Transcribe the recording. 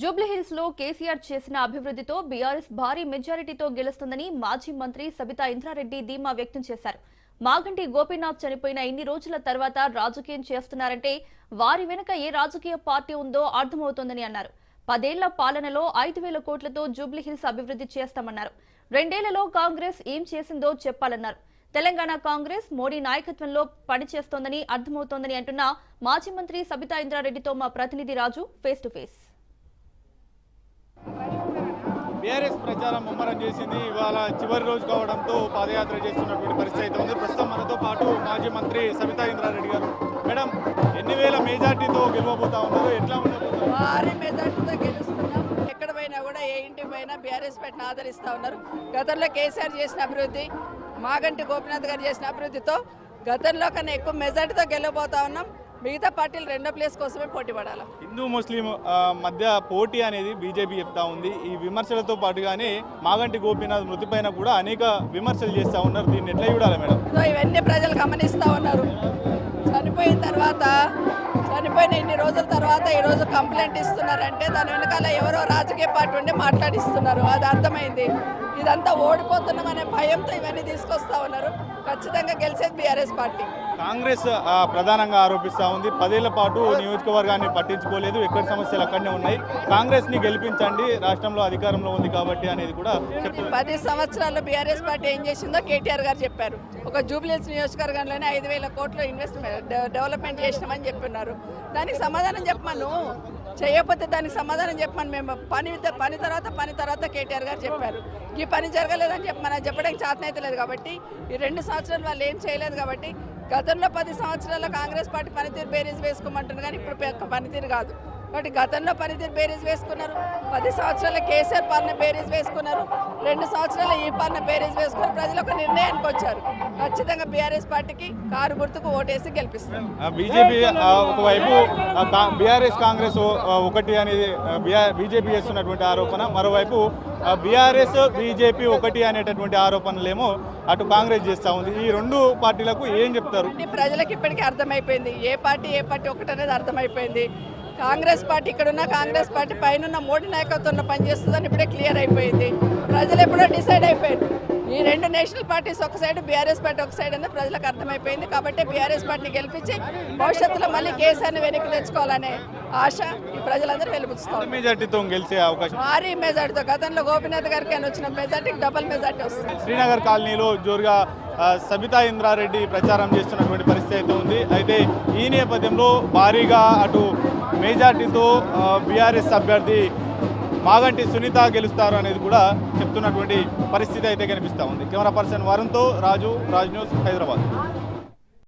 జూబ్లీహిల్స్లో కేసీఆర్ చేసిన అభివృద్ధితో బీఆర్ఎస్ భారీ మెజారిటీతో గెలుస్తుందని మాజీ మంత్రి సబితా ఇంద్రారెడ్డి ధీమా వ్యక్తం చేశారు. మాగంటి గోపీనాథ్ చనిపోయిన ఇన్ని రోజుల తర్వాత రాజకీయం చేస్తున్నారంటే వారి వెనుక ఏ రాజకీయ పార్టీ ఉందో అర్థమవుతోందని అన్నారు. పదేళ్ళ పాలనలో ఐదు వేల కోట్లతో జూబ్లీహిల్స్ అభివృద్ధి చేస్తామన్నారు. రెండేళ్ళలో కాంగ్రెస్ ఏం చేసిందో చెప్పాలన్నారు. తెలంగాణ కాంగ్రెస్ మోడీ నాయకత్వంలో పనిచేస్తోందని అర్థమవుతోందని అంటున్న మాజీ మంత్రి సబితా ఇంద్రారెడ్డితో మా ప్రతినిధి Raju face to face. BRS ప్రచారం ముమ్మరం చేసింది. ఇవాళ చివరి రోజు కావడంతో పాదయాత్ర చేస్తున్నటువంటి పరిస్థితి అయితే ఉంది. ప్రస్తుతం మనతో పాటు మాజీ మంత్రి సబితా ఇంద్రారెడ్డి గారు. మేడం ఎన్ని వేల మెజార్టీతో గెలవబోతా ఉన్నారు? ఎట్లా ఉండబోతున్నారు భారీ మెజార్టీతో గెలుస్తున్నాం. ఎక్కడ పోయినా కూడా ఏ ఇంటి పైన బీఆర్ఎస్ పెట్టిన ఆదరిస్తా ఉన్నారు. గతంలో కేసీఆర్ చేసిన అభివృద్ధి మాగంటి గోపినాథ్ గారు చేసిన అభివృద్ధితో గతంలో కన్నా ఎక్కువ మెజార్టీతో గెలవబోతా ఉన్నాం. మిగతా పార్టీలు రెండో ప్లేస్ కోసమే పోటీ పడాలి? హిందూ ముస్లిం మధ్య పోటీ అనేది బీజేపీ చెప్తా ఉంది. ఈ విమర్శలతో పాటుగానే మాగంటి గోపీనాథ్ మృతి పైన కూడా అనేక విమర్శలు చేస్తా ఉన్నారు. దీన్ని ఎట్లా చూడాలి మేడం? ఇవన్నీ ప్రజలు గమనిస్తూ ఉన్నారు. చనిపోయిన తర్వాత చనిపోయిన ఇన్ని రోజుల తర్వాత ఈరోజు కంప్లైంట్ ఇస్తున్నారంటే దాని వెనకాల ఎవరో రాజకీయ పార్టీ ఉండి మాట్లాడిస్తున్నారు. అది అర్థమైంది. ఇదంతా ఓడిపోతున్నాం అనే భయంతో ఇవన్నీ తీసుకొస్తా ఉన్నారు. ఖచ్చితంగా గెలిచేది బీఆర్ఎస్ పార్టీ. కాంగ్రెస్ ప్రధానంగా ఆరోపిస్తా ఉంది. పదేళ్ళ పాటు నియోజకవర్గాన్ని పట్టించుకోలేదు. ఎక్కడి సమస్యలు అక్కడనే ఉన్నాయి. కాంగ్రెస్ని గెలిపించండి. రాష్ట్రంలో అధికారంలో ఉంది కాబట్టి అనేది కూడా చెప్తున్నారు. పది సంవత్సరాల్లో బీఆర్ఎస్ పార్టీ ఏం చేసిందో కేటీఆర్ గారు చెప్పారు. ఒక జూబ్లీస్ నియోజకవర్గంలోనే ఐదు వేల కోట్ల ఇన్వెస్ట్మెంట్ డెవలప్మెంట్ చేసినామని చెప్పిన్నారు దానికి సమాధానం చెప్పమను. చేయకపోతే దానికి సమాధానం చెప్పమని మేము. పని పని తర్వాత పని తర్వాత కేటీఆర్ గారు చెప్పారు. ఈ పని జరగలేదని చెప్పమని చెప్పడానికి చేతనైతే లేదు కాబట్టి ఈ రెండు సంవత్సరాలు వాళ్ళు ఏం చేయలేదు కాబట్టి గతంలో పది సంవత్సరాల్లో కాంగ్రెస్ పార్టీ పనితీరు బేరీజ్ వేసుకోమంటుంది కానీ ఇప్పుడు పనితీరు కాదు. కాబట్టి గతంలో పనితీరు బేరీజ్ వేసుకున్నారు. పది సంవత్సరాల కేసీఆర్ పాలన బేరీజ్ వేసుకున్నారు. రెండు సంవత్సరాల ఈ పాలన బేరీజ్ వేసుకుని ప్రజలు ఒక నిర్ణయానికి వచ్చారు. ఖచ్చితంగా బీఆర్ఎస్ పార్టీకి కారు గుర్తుకు ఓటేసి గెలిపిస్తారు. బీజేపీ ఒకవైపు బీఆర్ఎస్ కాంగ్రెస్ ఒకటి అనేది బీజేపీ చేస్తున్నటువంటి ఆరోపణ. మరోవైపు బీఆర్ఎస్ బీజేపీ ఒకటి అనేటటువంటి ఆరోపణలేమో అటు కాంగ్రెస్ చేస్తూ ఉంది. ఈ రెండు పార్టీలకు ఏం చెప్తారు? ప్రజలకు ఇప్పటికీ అర్థమైపోయింది. ఏ పార్టీ ఏ పార్టీ ఒకటనేది అర్థమైపోయింది. కాంగ్రెస్ పార్టీ ఇక్కడున్న కాంగ్రెస్ పార్టీ పైన మోడీ నాయకత్వంలో పనిచేస్తుందని ఇప్పుడే క్లియర్ అయిపోయింది. ప్రజలు ఎప్పుడో డిసైడ్ అయిపోయారు. ఈ రెండు నేషనల్ పార్టీస్ ఒక సైడ్ బీఆర్ఎస్ పార్టీ ఒక సైడ్ అనేది ప్రజలకు అర్థమైపోయింది. కాబట్టి బీఆర్ఎస్ పార్టీని గెలిపించి భవిష్యత్తులో మళ్ళీ కేసీఆర్ని వెనక్కి తెచ్చుకోవాలనే ఆశ ఈ ప్రజలందరూ వెలిపిస్తారు మెజార్టీతో గెలిచే అవకాశం. భారీ మెజార్టీతో గతంలో గోపినాథ్ గారికి అని వచ్చిన మెజార్టీకి డబల్ మెజార్టీ వస్తుంది. శ్రీనగర్ కాలనీలో జోరుగా సబితా ఇంద్రారెడ్డి ప్రచారం చేస్తున్నటువంటి పరిస్థితి అయితే ఉంది. అయితే ఈ నేపథ్యంలో భారీగా అటు మెజార్టీతో బీఆర్ఎస్ అభ్యర్థి మాగంటి సునీత గెలుస్తారు అనేది కూడా చెప్తున్నటువంటి పరిస్థితి అయితే కనిపిస్తూ ఉంది. కెమెరా పర్సన్ వరుణ్తో రాజు రాజ్ న్యూస్ హైదరాబాద్.